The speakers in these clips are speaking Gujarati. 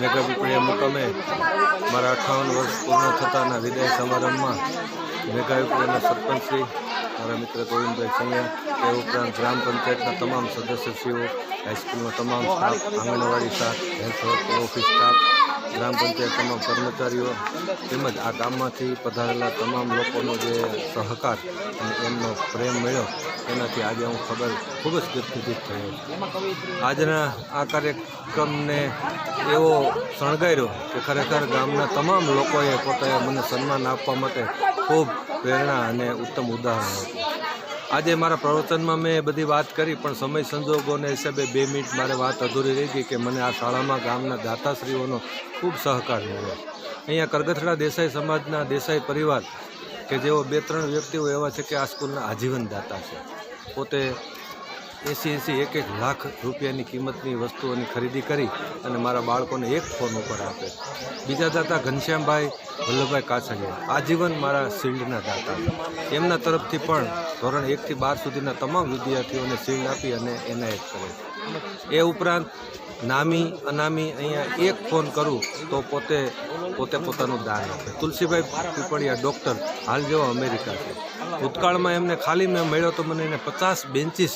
મેઘાપીપળીયા મુકામે મારા અઠ્ઠાવન વર્ષ પૂર્ણ થતાના વિદાય સમારંભમાં મેઘાપીપળીયાના સરપંચશ્રી, મારા મિત્ર ગોવિંદભાઈ સૈયા તે ઉપરાંત ગ્રામ પંચાયતના તમામ સદસ્યશ્રીઓ હાઈસ્કૂલમાં તમામ staff, anganwadi staff health office staff ગ્રામ પંચાયત તમામ કર્મચારીઓ તેમજ આ ગામમાંથી પધારેલા તમામ લોકોનો જે સહકાર અને એમનો પ્રેમ મળ્યો, એનાથી આજે હું ખબર ખૂબ જ ગદગદિત થયો આજના આ કાર્યક્રમને એવો શણગાર્યો કે ખરેખર ગામના તમામ લોકોએ પોતાએ મને સન્માન આપવા માટે ખૂબ પ્રેરણા અને ઉત્તમ ઉદાહરણ હતું આજે મારા પ્રવચનમાં મેં બધી વાત કરી, પણ સમય સંજોગોને હિસાબે બે મિનિટ મારે વાત અધૂરી રહી ગઈ કે મને આ શાળામાં ગામના દાતાશ્રીઓનો ખૂબ સહકાર મળ્યો. અહીંયા કરગથડા દેસાઈ સમાજના દેસાઈ પરિવાર કે જેઓ બે ત્રણ વ્યક્તિઓ એવા છે કે આ સ્કૂલના આજીવન દાતા છે. પોતે એંસી એંસી એક એક લાખ રૂપિયાની કિંમતની વસ્તુઓની ખરીદી કરી અને મારા બાળકોને એક ફોન ઉપર આપે. બીજા દાતા ઘનશ્યામભાઈ, વલ્લભભાઈ કાછડિયા. આજીવન મારા શિલ્ડના દાતા. એમના તરફથી પણ ધોરણ એકથી બાર સુધીના તમામ વિદ્યાર્થીઓને શિલ્ડ આપી અને એનાયત કરે એ ઉપરાંત નામી, અનામી અહીંયા એક ફોન કરું તો પોતે પોતે પોતાનું દાન આપે. તુલસીભાઈ પીપળિયા ડૉક્ટર, હાલ જેવો અમેરિકા છે. ભૂતકાળમાં એમને ખાલી મેં મળ્યો તો મને એને પચાસ બેન્ચીસ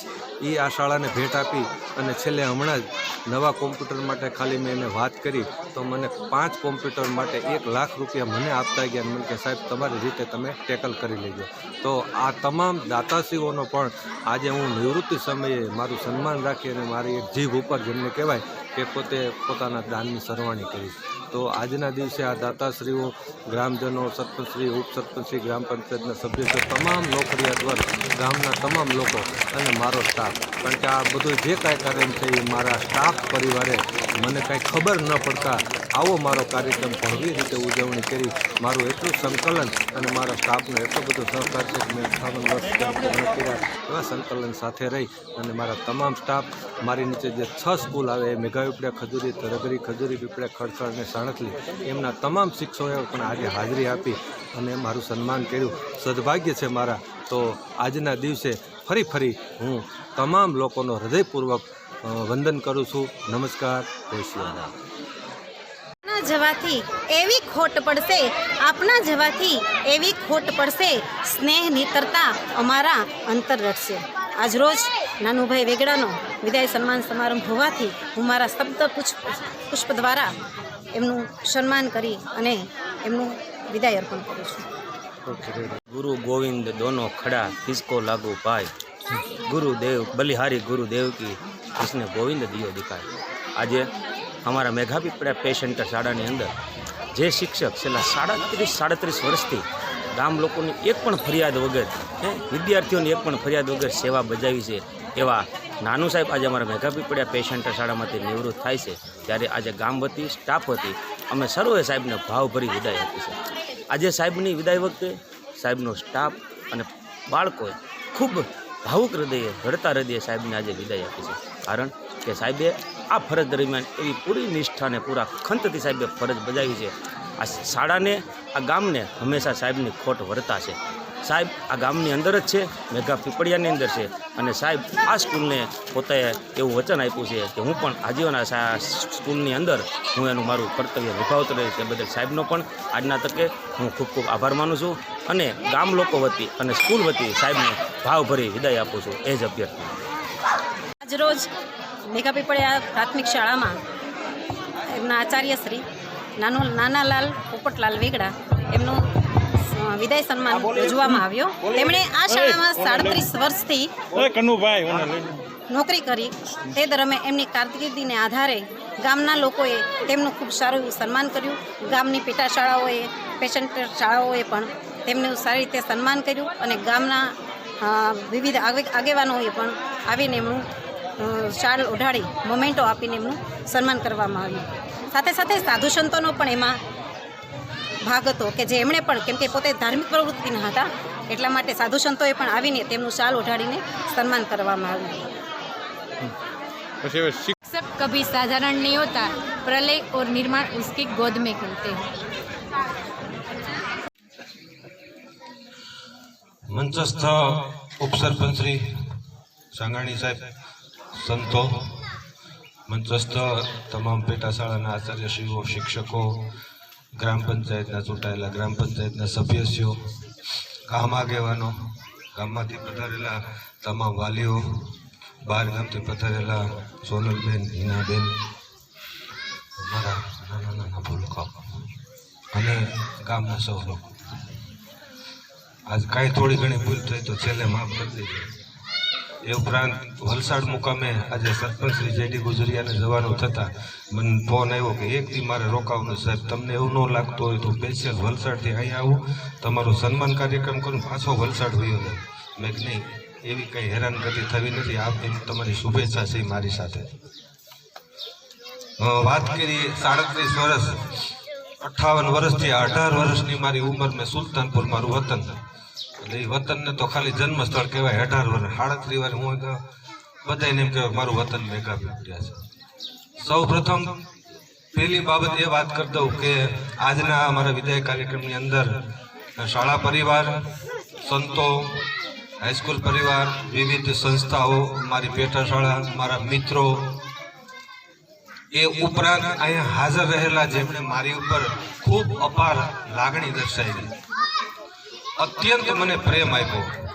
એ આ શાળાને ભેટ આપી અને છેલ્લે હમણાં જ નવા કોમ્પ્યુટર માટે ખાલી મેં એને વાત કરી તો મને પાંચ કોમ્પ્યુટર માટે એક લાખ રૂપિયા મને આપતા ગયા મને કે, સાહેબ, તમારી રીતે તમે ટેકલ કરી લેજો. તો આ તમામ દાતાશ્રીઓનો પણ આજે હું નિવૃત્તિ સમયે મારું સન્માન રાખી અને મારી એક જીભ ઉપર જેમને કહેવાય કે પોતે પોતાના દાનની સરવાણી કરી. તો આજના દિવસે આ દાતાશ્રીઓ, ગ્રામજનો, સરપંચશ્રી, ઉપસરપંચશ્રી, ગ્રામ પંચાયતના સભ્યો તમામ નોકરિયાત વર્ગ ગામના તમામ લોકો અને મારો સ્ટાફ કારણ કે આ બધું જે કાંઈ કાર્ય છે એ મારા સ્ટાફ પરિવારે મને કાંઈ ખબર ન પડતા આવો મારો કાર્યક્રમ ભવ્ય રીતે ઉજવણી કરી. મારું એટલું સંકલન અને મારા સ્ટાફનો એટલો બધો સહકાર છે કે મેં અઠાવન વર્ષ કર્યા. એવા સંકલન સાથે રહી અને મારા તમામ સ્ટાફ મારી નીચે જે છ સ્કૂલ આવે, એ મેઘા ખજૂરી તરગરી ખજૂરી પીપળા, ખડખડ અને સાણકલી એમના તમામ શિક્ષકોએ પણ આજે હાજરી આપી અને મારું સન્માન કર્યું. સદભાગ્ય છે મારા. તો આજના દિવસે ફરી ફરી હું તમામ લોકોનો હૃદયપૂર્વક વંદન કરું છું. નમસ્કાર. જય શ્રી જવાથી એવી ખોટ પડશે, આપના જવાથી એવી ખોટ પડશે સ્નેહ નીતરતા અમારા અંતર રટશે આજરોજ નાનુભાઈ વેગડાનો વિદાય સન્માન સમારંભ હોવાથી હું મારા શબ્દ પુષ્પ દ્વારા એમનું સન્માન કરી અને એમનું વિદાય અર્પણ કરું છું. ગુરુ ગોવિંદ દોનો ખડા, કિસકો લાગુ પાય. ગુરુદેવ, બલિહારી ગુરુદેવ કી કૃષ્ણ ગોવિંદ દિયો દેખાય. આજે અમારા મેઘાપીપળા પેશન્ટ શાળાની અંદર જે શિક્ષક છેલ્લા સાડત્રીસ સાડત્રીસ વર્ષથી ગામ લોકોની એક પણ ફરિયાદ વગર વિદ્યાર્થીઓની એક પણ ફરિયાદ વગર સેવા બજાવી છે, એવા નાનું સાહેબ આજે અમારા મેઘાપીપડ્યા પેશન્ટ શાળામાંથી નિવૃત્ત થાય છે, ત્યારે આજે ગામ વતી સ્ટાફ વતી, અમે સર્વે સાહેબને ભાવભરી વિદાય આપી છે. આજે સાહેબની વિદાય વખતે સાહેબનો સ્ટાફ અને બાળકોએ ખૂબ ભાવુક હૃદયે ઘડતા હૃદયે સાહેબને આજે વિદાય આપી છે. કારણ કે સાહેબે આ ફરજ દરમિયાન એવી પૂરી નિષ્ઠા અને પૂરા ખંતથી સાહેબે ફરજ બજાવી છે. આ શાળાને, આ ગામને હંમેશા સાહેબની ખોટ વર્તા છે. સાહેબ, આ ગામની અંદર જ છે, મેઘા પીપળિયાની અંદર છે. અને સાહેબ, આ સ્કૂલને પોતે એવું વચન આપ્યું છે કે હું પણ આજીવન સ્કૂલની અંદર હું એનું મારું કર્તવ્ય નિભાવતો રહીશ એ બદલ સાહેબનો પણ આજના તકે હું ખૂબ ખૂબ આભાર માનું છું. અને ગામ લોકો વતી અને સ્કૂલ વતી સાહેબને ભાવભરી વિદાય આપું છું. એ જ અભ્યર્થના. આજરોજ મેઘાપીપળિયા પ્રાથમિક શાળામાં એમના આચાર્ય શ્રી નાનો, નાનાલાલ પોપટલાલ વેગડા એમનું વિદાય સન્માન યોજવામાં આવ્યો. તેમણે આ શાળામાં સાડત્રીસ વર્ષથી નોકરી કરી. તે દરમિયાન એમની કારકિર્દીને આધારે ગામના લોકોએ તેમનું ખૂબ સારું એવું સન્માન કર્યું. ગામની પેટા શાળાઓએ પેશન્ટ શાળાઓએ પણ તેમનું સારી રીતે સન્માન કર્યું અને ગામના વિવિધ આગે- આગેવાનોએ પણ આવીને એમનું શાળ શાલ ઓઢાડી મોમેન્ટો આપીને એમનું સન્માન કરવામાં આવ્યું. સાથે સાથે સાધુ સંતોનો પણ એમાં ભાગ હતો કે જે એમણે પણ કેમ કે પોતે ધાર્મિક પ્રવૃત્તિના હતા એટલા માટે સાધુ સંતોએ પણ આવીને તેમનું શાલ ઓઢાડીને સન્માન કરવામાં આવ્યું शिक्षक कभी साधारण नहीं होता प्रलय और निर्माण उसकी गोद में करते हैं મંચસ્થ ઉપસરપંચ શ્રી સાંગાણી સાહેબ સંતો મંચસ્થ તમામ પેટા શાળાના આચાર્યશ્રીઓ શિક્ષકો ગ્રામ પંચાયતના ચૂંટાયેલા ગ્રામ પંચાયતના સભ્યશ્રીઓ, ગામ આગેવાનો, ગામમાંથી પધારેલા તમામ વાલીઓ બહાર ગામથી પધારેલા સોનલબેન, હિનાબેન મારા નાના નાના ભૂલકો અને ગામના સૌ લોકો. આજ કાંઈ થોડી ઘણી ભૂલ થઈ તો છેલ્લે માફ કરી દેજો. એ ઉપરાંત વલસાડ મુકામે આજે સરપંચ શ્રી જેડી ગુજરિયાને જવાનું થતાં મને ફોન આવ્યો કે એક દી મારે રોકાવાનું સાહેબ, તમને એવું ન લાગતું હોય તો સ્પેશિયલ વલસાડથી અહીંયા આવું. તમારું સન્માન કાર્યક્રમ કરું. પાછો વલસાડ હોય જાઉં. મેં કે નહીં, એવી કંઈ હેરાનગતિ થવી નથી. આપ તમારી શુભેચ્છા છે મારી સાથે. વાત કરી સાડત્રીસ વર્ષ અઠ્ઠાવન વર્ષથી અઢાર વર્ષની મારી ઉંમર મેં સુલતાનપુર મારું વતન એટલે વતન વતનને તો ખાલી જન્મ સ્થળ કહેવાય. અઢાર વર્ષ. સાડત્રીસ વર્ષ હું બધાને એમ કહેવાય મારું વતન ભેગા પીપળિયા છે. સૌ પ્રથમ પહેલી બાબત એ વાત કરી દઉં કે આજના અમારા વિદાય કાર્યક્રમની અંદર શાળા પરિવાર, સંતો, હાઈસ્કૂલ પરિવાર, વિવિધ સંસ્થાઓ, મારી પેટા શાળા મારા મિત્રો એ ઉપરાંત અહીંયા હાજર રહેલા જેમણે મારી ઉપર ખૂબ અપાર લાગણી દર્શાવી. અત્યંત મને પ્રેમ આપ્યો.